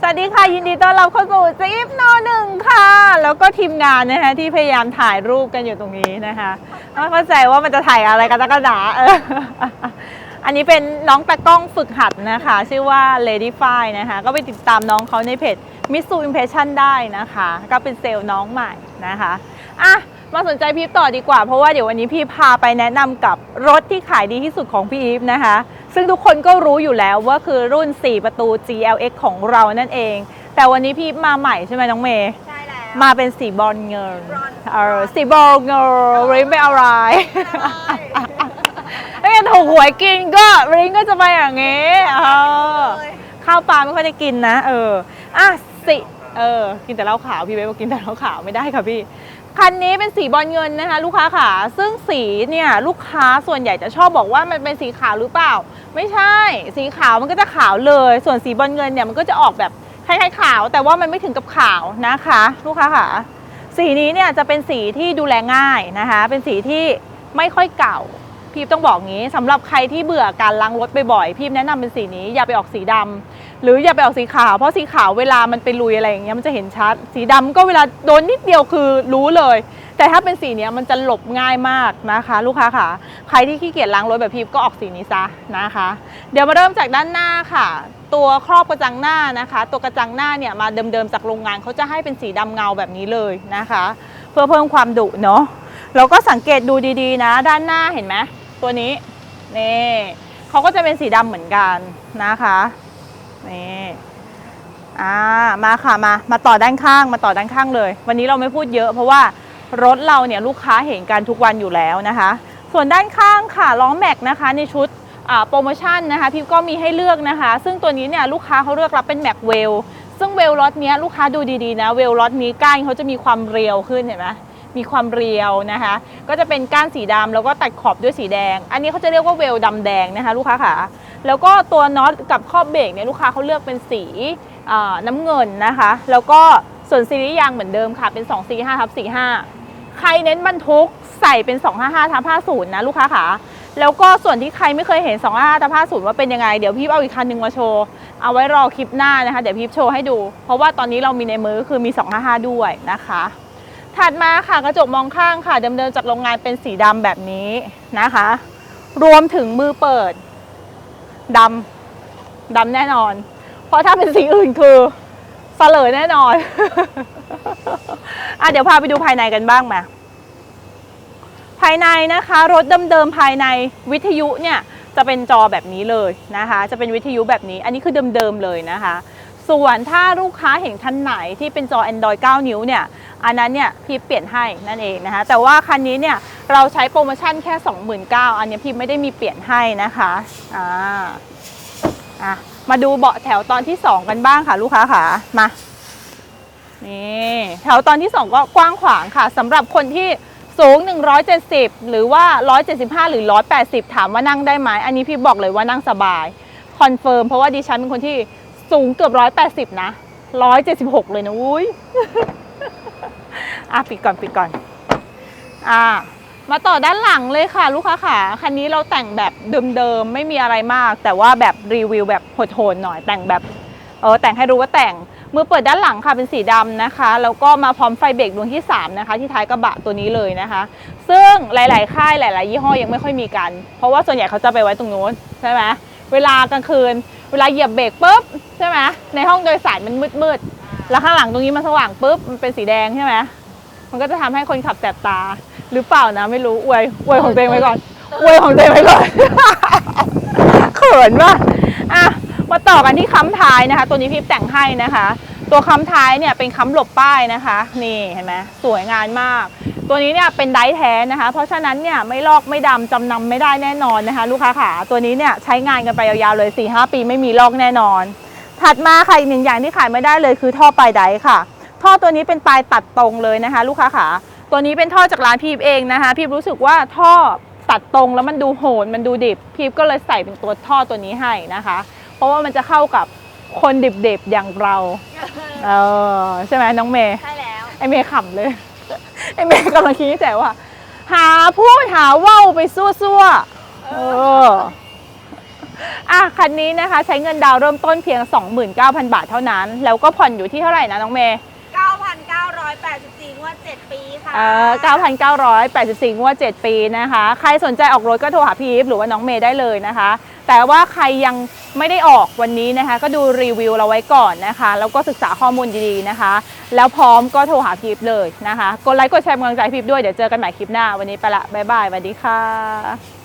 สวัสดีค่ะ ยินดีต้อนรับเข้าสู่จิ๊บโนหนึ่งค่ะ แล้วก็ทีมงานนะคะที่พยายามถ่ายรูปกันอยู่ตรงนี้นะคะไม่เข้าใจว่ามันจะถ่ายอะไรกันกกระดาเอออันนี้เป็นน้องตะกล้องฝึกหัดนะคะ ชื่อว่า Lady f i นะคะ ก็ไปติดตามน้องเขาในเพจ Mitsu Impression ได้นะคะ ก็เป็นเซลล์น้องใหม่นะคะอะมาสนใจพีฟต่อดีกว่าเพราะว่าเดี๋ยววันนี้พี่พาไปแนะนำกับรถที่ขายดีที่สุดของพี่อีฟนะคะ ซึ่งทุกคนก็รู้อยู่แล้วว่าคือรุ่น 4 ประตู GLX ของเรานั่นเอง แต่วันนี้พี่มาใหม่ใช่ไหมน้องเมย์ใช่แล้ว มาเป็นสีบอลเงินบรอนซ์เออสีบอลเงินริมไม่อะไรไม่งั้นถูกหวยกินก็ริงก็จะไปอย่างงี้เออข้าวปลาไม่ค่อยได้กินนะ เอออะสิเออ กินแต่เหล้าขาวพี่เบ๊บอกกินแต่เหล้าขาวไม่ได้ค่ะพี่ คันนี้เป็นสีบอลเงินนะคะ ลูกค้าขาซึ่งสีเนี่ยลูกค้าส่วนใหญ่จะชอบบอกว่ามันเป็นสีขาวหรือเปล่า ไม่ใช่ สีขาวมันก็จะขาวเลย ส่วนสีบอลเงินเนี่ยมันก็จะออกแบบคล้ายๆขาว แต่ว่ามันไม่ถึงกับขาวนะคะ ลูกค้าขาสีนี้เนี่ยจะเป็นสีที่ดูแลง่ายนะคะ เป็นสีที่ไม่ค่อยเก่า พี่ต้องบอกงี้สำหรับใครที่เบื่อการล้างรถบ่อยๆพี่แนะนำเป็นสีนี้อย่าไปออกสีดำ หรืออย่าไปออกสีขาวเพราะสีขาวเวลามันไปลุยอะไรอย่างเงี้ยมันจะเห็นชัด สีดำก็เวลาโดนนิดเดียวคือรู้เลย แต่ถ้าเป็นสีเนี้ยมันจะหลบง่ายมากนะคะ ลูกค้าค่ะ ใครที่ขี้เกียจล้างรถแบบพี่ก็ออกสีนี้ซะนะคะ เดี๋ยวมาเริ่มจากด้านหน้าค่ะ ตัวครอบกระจังหน้านะคะ ตัวกระจังหน้าเนี่ยมาเดิมๆจากโรงงานเขาจะให้เป็นสีดำเงาแบบนี้เลยนะคะ เพื่อเพิ่มความดุเนาะแล้วก็สังเกตดูดีๆนะ ด้านหน้าเห็นไหมตัวนี้นี่เขาก็จะเป็นสีดำเหมือนกันนะคะ นี่อ่ามาค่ะมา มาต่อด้านข้างมาต่อด้านข้างเลย วันนี้เราไม่พูดเยอะเพราะว่ารถเราเนี่ยลูกค้าเห็นกันทุกวันอยู่แล้วนะคะ ส่วนด้านข้างค่ะล้อแม็กนะคะในชุดโปรโมชั่นนะคะพี่ก็มีให้เลือกนะคะ ซึ่งตัวนี้เนี่ยลูกค้าเขาเลือกรับเป็นแม็กเวลซึ่งเวลล็อตเนี้ยลูกค้าดูดีๆนะเวลล็อตนี้ก้านเขาจะมีความเรียวขึ้นเห็นไหมมีความเรียวนะคะ ก็จะเป็นก้านสีดำแล้วก็ตัดขอบด้วยสีแดง อันนี้เขาจะเรียกว่าเวลดำแดงนะคะ ลูกค้าค่ะ แล้วก็ตัวน็อตกับครอบเบรกเนี่ยลูกค้าเขาเลือกเป็นสีน้ำเงินนะคะ แล้วก็ส่วนซีรีส์ยางเหมือนเดิมค่ะเป็น 2 4 5ทับ45 ใครเน้นบรรทุกใส่เป็น 255ทับ50 นะลูกค้าค่ะแล้วก็ส่วนที่ใครไม่เคยเห็น 255ทับ50 ว่าเป็นยังไง เดี๋ยวพี่เอาอีกคันหนึ่งมาโชว์ เอาไว้รอคลิปหน้านะคะ เดี๋ยวพี่โชว์ให้ดู เพราะว่าตอนนี้เรามีในมือคือมี 255 ด้วยนะคะ ถัดมาค่ะกระจกมองข้างค่ะเดิมๆจากโรงงานเป็นสีดำแบบนี้นะคะ รวมถึงมือเปิด ดำดำแน่นอน เพราะถ้าเป็นสีอื่นคือเสลยแน่นอน อะเดี๋ยวพาไปดูภายในกันบ้างมา ภายในนะคะ รถเดิมๆภายในวิทยุเนี่ยจะเป็นจอแบบนี้เลยนะคะ จะเป็นวิทยุแบบนี้ อันนี้คือเดิมๆเลยนะคะ ส่วนถ้าลูกค้าเห็นคันไหนที่เป็นจอ Android 9 นิ้วเนี่ย อันนั้นเนี่ยพี่เปลี่ยนให้นั่นเองนะคะ แต่ว่าคันนี้เนี่ยเราใช้โปรโมชั่นแค่ 29,000อันนี้พี่ไม่ได้มีเปลี่ยนให้นะคะอ่าอะมาดูเบาะแถวตอนที่ 2 กันบ้างค่ะ ลูกค้าค่ะมานี่แถวตอนที่ 2 ก็กว้างขวางค่ะสำหรับคนที่สูง 170 หรือว่า 175 หรือ 180 ถามว่านั่งได้ไหม อันนี้พี่บอกเลยว่านั่งสบาย คอนเฟิร์ม เพราะว่าดิฉันเป็นคนที่ สูงเกือบ180นะ176เลยนะอุ้ยอะปิดก่อนปิดก่อน อ่า มาต่อด้านหลังเลยค่ะ ลูกค้าค่ะคันนี้เราแต่งแบบเดิมๆไม่มีอะไรมาก แต่ว่าแบบรีวิวแบบโหดๆหน่อยแต่งแบบเออแต่งให้รู้ว่าแต่งมือเปิดด้านหลังค่ะเป็นสีดำนะคะแล้วก็มาพร้อมไฟเบรกดวงที่ 3 นะคะ ที่ท้ายกระบะตัวนี้เลยนะคะ ซึ่งหลาย ๆ ค่ายหลาย ๆ ยี่ห้อยังไม่ค่อยมีกัน เพราะว่าส่วนใหญ่เขาจะไปไว้ตรงนู้นใช่ไหมเวลากลางคืน เวลาเหยียบเบรกปุ๊บใช่ไหมในห้องโดยสารมันมืดๆแล้วข้างหลังตรงนี้มันสว่างปุ๊บมันเป็นสีแดงใช่ไหมมันก็จะทำให้คนขับแสบตาหรือเปล่านะไม่รู้อวยอวยของตัวเองไว้ก่อนอวยของตัวเองไว้ก่อนเขินว่ะอะมาต่อกันที่ค้ำท้ายนะคะ ตัวนี้พี่แต่งให้นะคะ ตัวค้ำท้ายเนี่ยเป็นค้ำหลบป้ายนะคะ นี่เห็นไหมสวยงามมาก ตัวนี้เนี่ยเป็นไดร์แท้นะคะ เพราะฉะนั้นเนี่ยไม่ลอกไม่ดำจำนำไม่ได้แน่นอนนะคะ ลูกค้าขาตัวนี้เนี่ยใช้งานกันไปยาวๆเลย4-5ปีไม่มีลอกแน่นอน ถัดมาค่ะอีกหนึ่งอย่างที่ขายไม่ได้เลยคือท่อปลายไดร์ค่ะ ท่อตัวนี้เป็นปลายตัดตรงเลยนะคะ ลูกค้าขาตัวนี้เป็นท่อจากร้านพีบเองนะคะ พีบรู้สึกว่าท่อตัดตรงแล้วมันดูโหนมันดูดิบ พีบก็เลยใส่เป็นตัวท่อตัวนี้ให้นะคะ เพราะว่ามันจะเข้ากับคนดิบๆอย่างเรา เออใช่ไหมน้องเมย์ใช่แล้ว ไอเมย์ขำเลย ไอเมย์กำลังคิดในใจว่า หาพูดหาเว่าวไปซั่วๆเอออะคันนี้นะคะใช้เงินดาวน์เริ่มต้นเพียง 29,000 บาทเท่านั้น แล้วก็ผ่อนอยู่ที่เท่าไหร่นะน้องเมย์9,984งวด7ปีค่ะเอ่อ9,984งวด7ปีนะคะ ใครสนใจออกรถก็โทรหาพี่อีฟหรือว่าน้องเมย์ได้เลยนะคะ แต่ว่าใครยังไม่ได้ออกวันนี้นะคะ ก็ดูรีวิวเราไว้ก่อนนะคะ แล้วก็ศึกษาข้อมูลดีๆนะคะ แล้วพร้อมก็โทรหาพี่อีฟเลยนะคะ กดไลค์กดแชร์กำลังใจพี่อีฟด้วย เดี๋ยวเจอกันใหม่คลิปหน้า วันนี้ไปละ บ๊ายบายสวัสดีค่ะ